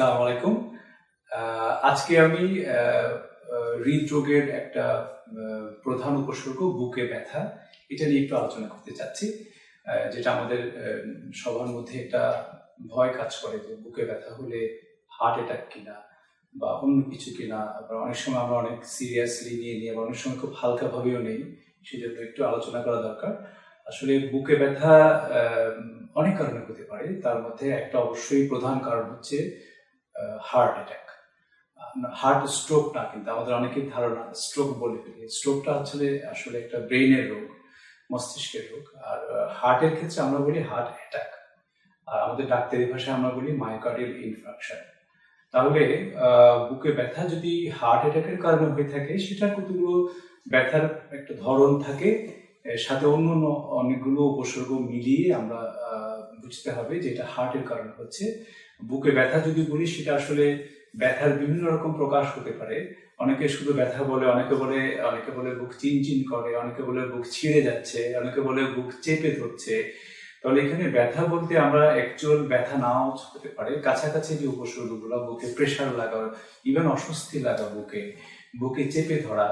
আসসালামু আলাইকুম। আজকে আমি হৃদরোগের একটা প্রধান উপসর্গ, বুকে ব্যথা, এটা নিয়ে একটু আলোচনা করতে চাচ্ছি যেটা আমাদের সবার মধ্যে একটা ভয় কাজ করে যে বুকে ব্যথা হলে হার্ট অ্যাটাক কিনা বা অন্য কিছু কিনা। আবার অনেক সময় আমরা অনেক সিরিয়াসলি নিয়ে নিই, আবার অনেক সময় খুব হালকা ভাবেও নেই, সেজন্য একটু আলোচনা করা দরকার। আসলে বুকে ব্যথা অনেক কারণে হতে পারে, তার মধ্যে একটা অবশ্যই প্রধান কারণ হচ্ছে হার্ট অ্যাটাক হার্ট স্ট্রোক না কিন্তু আমাদের অনেকের ধারণা স্ট্রোক বলে ফেলি। স্ট্রোকটা আসলে আসলে একটা ব্রেইনের রোগ, মস্তিষ্কের রোগ। আর হার্টের ক্ষেত্রে আমরা বলি হার্ট অ্যাটাক আর আমাদের ডাক্তারি ভাষায় আমরা বলি মায়োকার্ডিয়াল ইনফ্রাকশন তাহলে বুকে ব্যথা যদি হার্ট অ্যাটাকের কারণে হয়ে থাকে সেটা কতগুলো ব্যথার একটা ধরন থাকে সাথে অন্য অন্য অনেকগুলো উপসর্গ মিলিয়ে আমরা বুঝতে হবে যে এটা হার্টের কারণে হচ্ছে। বুকে ব্যথা যদি বলি সেটা আসলে ব্যথার বিভিন্ন রকম প্রকাশ হতে পারে। অনেকে শুধু ব্যথা বলে, অনেকে বলে অনেকে বলে বুক চিনচিন করে, অনেকে বলে বুক ছিঁড়ে যাচ্ছে, অনেকে বলে বুক চেপে ধরছে। তাহলে এখানে ব্যথা বলতে আমরা অ্যাকচুয়াল ব্যথা নাও হতে পারে। কাছাকাছি যে উপসর্গগুলো, বুকে প্রেশার লাগা ইভেন অস্বস্তি লাগা বুকে বুকে চেপে ধরা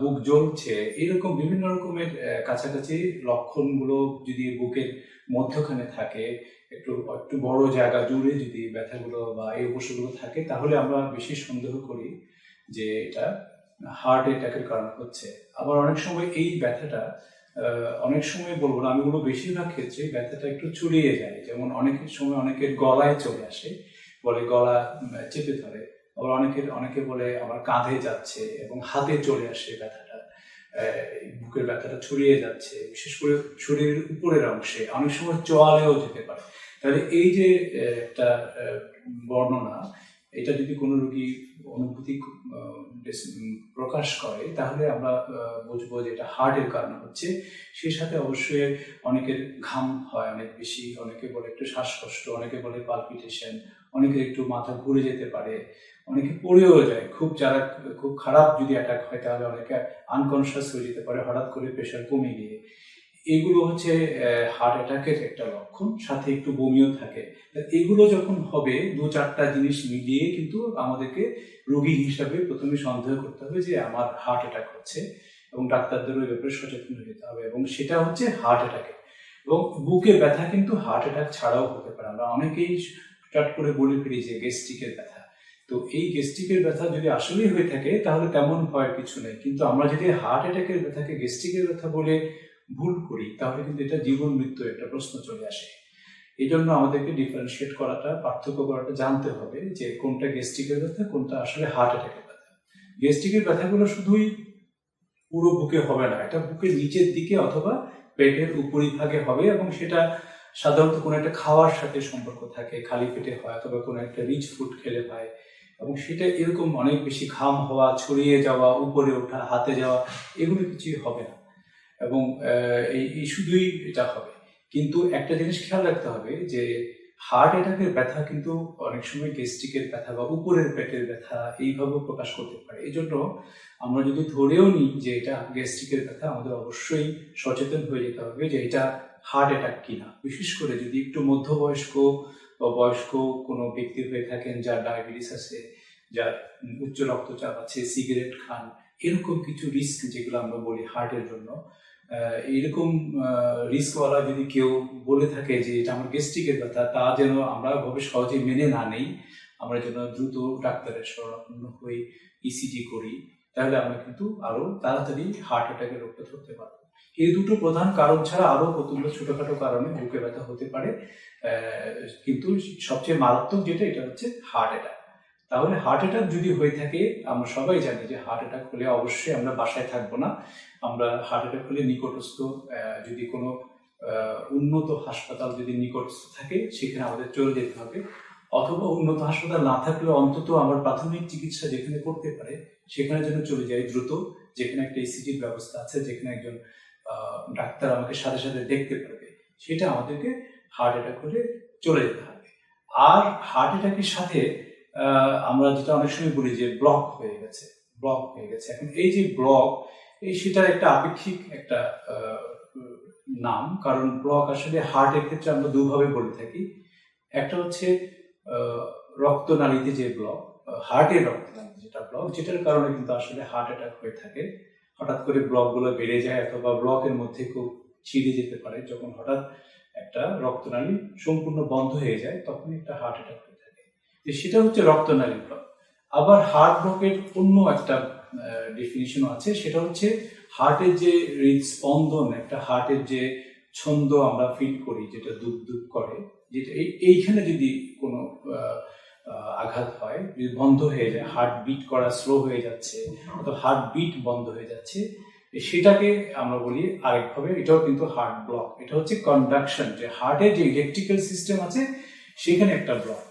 বুক জ্বলছে, এরকম বিভিন্ন রকমের কাছাকাছি লক্ষণগুলো যদি বুকের মধ্যখানে থাকে একটু একটু বড় জায়গা জুড়ে যদি ব্যথাগুলো বা এই উপসর্গগুলো থাকে, তাহলে আমরা বেশি সন্দেহ করি যে এটা হার্ট অ্যাটাকের কারণ হচ্ছে। আবার অনেক সময় এই ব্যথাটা অনেক সময় বলব না, আমি বলব বেশিরভাগ ক্ষেত্রে ব্যথাটা একটু ছড়িয়ে যায়। যেমন অনেকের সময় অনেকের গলায় চলে আসে, বলে গলা চেপে ধরে। আবার অনেকের, অনেকে বলে আমার কাঁধে যাচ্ছে এবং হাতে চলে আসে ব্যথাটা বুকের ব্যথাটা ছড়িয়ে যাচ্ছে। বিশেষ করে শরীরের উপরের অংশে। অনেক সময় চোয়ালেও যেতে পারে। তাহলে এই যে একটা বর্ণনা, এটা যদি কোনো রোগী অনুভূতি প্রকাশ করে, তাহলে আমরা বুঝব যে এটা হার্টের কারণে হচ্ছে। সেই সাথে অবশ্যই অনেকের ঘাম হয়, অনেক বেশি, অনেকে বলে একটু শ্বাসকষ্ট, অনেকে বলে পালপিটেশন অনেকের একটু মাথা ঘুরে যেতে পারে, অনেকে পড়েও যায়। খুব যারা, খুব খারাপ যদি অ্যাটাক হয়, তাহলে অনেকে আনকনসিয়াস হয়ে যেতে পারে, হঠাৎ করে প্রেশার কমে গিয়ে। এগুলো হচ্ছে হার্ট অ্যাটাকের একটা লক্ষণ, সাথে একটু বমিও থাকে। এগুলো যখন হবে, দু চারটা জিনিস মিলিয়ে কিন্তু আমাদেরকে রোগী হিসাবে প্রথমে সন্দেহ করতে হবে যে আমার হার্ট অ্যাটাক হচ্ছে এবং ডাক্তারদেরও ব্যাপারে সচেতন যেতে হবে এবং সেটা হচ্ছে হার্ট অ্যাটাকে এবং বুকে ব্যথা কিন্তু হার্ট অ্যাটাক ছাড়াও হতে পারে। আমরা অনেকেই স্টার্ট করে বলে ফেলি যে গেস্ট্রিকের ব্যথা। তো এই গেস্ট্রিকের ব্যথা যদি আসলেই হয়ে থাকে, তাহলে তেমন ভয়ের কিছু নেই। কিন্তু আমরা যদি হার্ট অ্যাটাকের ব্যথাকে গেস্ট্রিকের ব্যথা বলে ভুল করি, তাহলে কিন্তু এটা জীবন মৃত্যু একটা প্রশ্ন চলে আসে। এই জন্য আমাদেরকে ডিফারেন্সিয়েট করাটা, পার্থক্য করাটা জানতে হবে যে কোনটা গেস্ট্রিকের ব্যথা, কোনটা আসলে হার্ট অ্যাটাকের ব্যথা। গেস্ট্রিকের ব্যথাগুলো শুধুই পুরো বুকে হবে না, এটা বুকের নিচের দিকে অথবা পেটের উপরিভাগে হবে এবং সেটা সাধারণত কোনো একটা খাওয়ার সাথে সম্পর্ক থাকে, খালি পেটে হয় অথবা কোনো একটা রিচ ফুড খেলে হয় এবং সেটা এরকম অনেক বেশি ঘাম হওয়া, ছড়িয়ে যাওয়া, উপরে ওঠা, হাতে যাওয়া, এগুলো কিছুই হবে না। এবং এই শুধুই এটা হবে। কিন্তু একটা জিনিস খেয়াল রাখতে হবে যে হার্ট অ্যাটাকের ব্যথা কিন্তু অনেক সময় গেস্ট্রিকের ব্যথা বা উপরের পেটের ব্যথা এইভাবেও প্রকাশ করতে পারে। এই জন্য আমরা যদি ধরেও নিই যে এটা গ্যাস্ট্রিকের ব্যথা, আমাদের অবশ্যই সচেতন হয়ে যেতে হবে যে এটা হার্ট অ্যাটাক কিনা। বিশেষ করে যদি একটু মধ্যবয়স্ক বা বয়স্ক কোনো ব্যক্তি হয়ে থাকেন যার ডায়াবেটিস আছে, যার উচ্চ রক্তচাপ আছে সিগারেট খান এরকম কিছু রিস্ক যেগুলো আমরা বলি হার্টের জন্য এরকম রিস্কওয়ালা যদি কেউ বলে থাকে যে এটা আমার গ্যাস্ট্রিকের ব্যথা, তা যেন আমরা ভাবে সহজে মেনে না নেই, আমরা যেন দ্রুত ডাক্তারের শরণাপন্ন হই ইসিজি করি, তাহলে আমরা কিন্তু আরও তাড়াতাড়ি হার্ট অ্যাটাকের রোগটা ধরতে পারব। এই দুটো প্রধান কারণ ছাড়া আরও কতগুলো ছোটখাটো কারণে বুকে ব্যথা হতে পারে কিন্তু সবচেয়ে মারাত্মক যেটা, এটা হচ্ছে হার্ট অ্যাটাক তাহলে হার্ট অ্যাটাক যদি হয়ে থাকে, আমরা সবাই জানি যে হার্ট অ্যাটাক হলে অবশ্যই আমরা বাসায় থাকব না। আমরা হার্ট অ্যাটাক হলে নিকটস্থ যদি কোনো উন্নত হাসপাতাল যদি নিকটস্থ থাকে, সেখানে আমাদের চলে যেতে হবে। অথবা উন্নত হাসপাতাল না থাকলে অন্তত আমার প্রাথমিক চিকিৎসা যেখানে করতে পারে, সেখানে যেন চলে যাই দ্রুত। যেখানে একটা ইসিজির ব্যবস্থা আছে, যেখানে একজন ডাক্তার আমাকে সাথে সাথে দেখতে পারবে, সেটা আমাদেরকে হার্ট অ্যাটাক হলে চলে যেতে হবে। আর হার্ট অ্যাটাকের সাথে আমরা যেটা অনেক সময় বলি যে ব্লক হয়ে গেছে ব্লক হয়ে গেছে। এখন এই যে ব্লক এই সেটার একটা আপেক্ষিক একটা নাম, কারণ ব্লক আসলে হার্টের ক্ষেত্রে আমরা দুভাবে বলে থাকি। একটা হচ্ছে রক্তনালীতে যে ব্লক হার্টের রক্তনালী যেটা ব্লক যেটার কারণে কিন্তু আসলে হার্ট অ্যাটাক হয়ে থাকে। হঠাৎ করে ব্লকগুলো বেড়ে যায় অথবা ব্লকের মধ্যে খুব ছিঁড়ে যেতে পারে। যখন হঠাৎ একটা রক্তনালী সম্পূর্ণ বন্ধ হয়ে যায় তখন একটা হার্ট অ্যাটাক সেটা হচ্ছে রক্তনালী ব্লক আবার হার্ট ব্লকের অন্য একটা ডেফিনিশন আছে। সেটা হচ্ছে হার্টের যে হৃদস্পন্দন, একটা হার্টের যে ছন্দ আমরা ফিল করি, যেটা দুপ দুপ করে, যেটা এই, এইখানে যদি কোনো আঘাত হয়, যদি বন্ধ হয়ে যায় হার্ট বিট করা স্লো হয়ে যাচ্ছে, অথবা হার্ট বিট বন্ধ হয়ে যাচ্ছে সেটাকে আমরা বলি আরেকভাবে, এটাও কিন্তু হার্ট ব্লক এটা হচ্ছে কন্ডাকশন যে হার্টের যে ইলেকট্রিক্যাল সিস্টেম আছে, সেখানে একটা ব্লক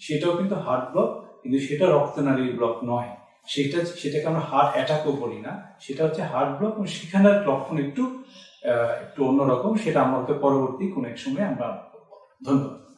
সেটাও কিন্তু হার্ট ব্লক কিন্তু সেটা রক্তনালীর ব্লক নয়। সেটা সেটাকে আমরা হার্ট অ্যাটাকও বলি না। সেটা হচ্ছে হার্ট ব্লক এবং সেখানের লক্ষণ একটু একটু অন্যরকম। সেটা আমাদের পরবর্তী কোনো এক সময় আমরা ধন্যবাদ।